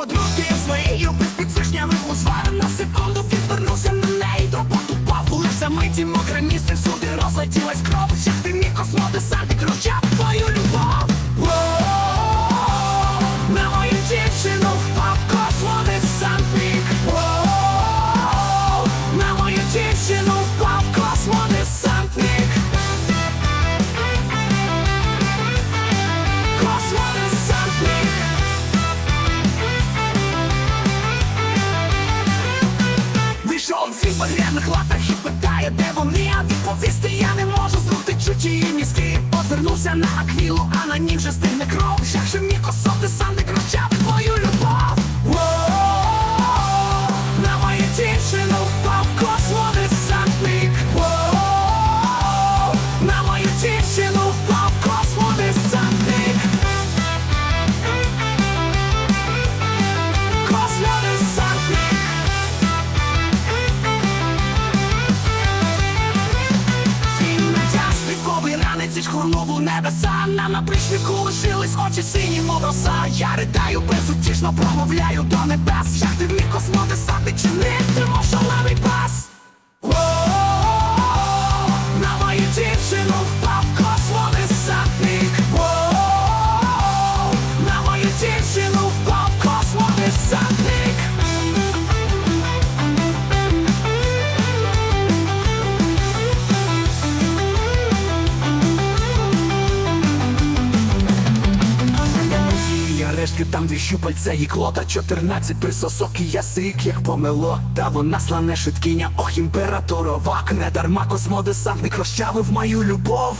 подружки своєю під сушнями узварив на секунду відвернувся на неї до потупав, Лиця миті мокре місце суд. Вірних латах і питає, де вони, а відповісти я не можу. Зрути чуті мізки. Позирнувся на аквілу, а на ній вже стигне кров. Як же мені косоти, санди кручати твою шхурнув у небеса На напричнику лишились очі сині, мов роса. Я ридаю безутішно промовляю до небес Її там дві щупальця і клота. 14 присосок і язик, як помело. Та вона слане швидкіня, ох імператорова. Не дарма космодесантник розчавив мою любов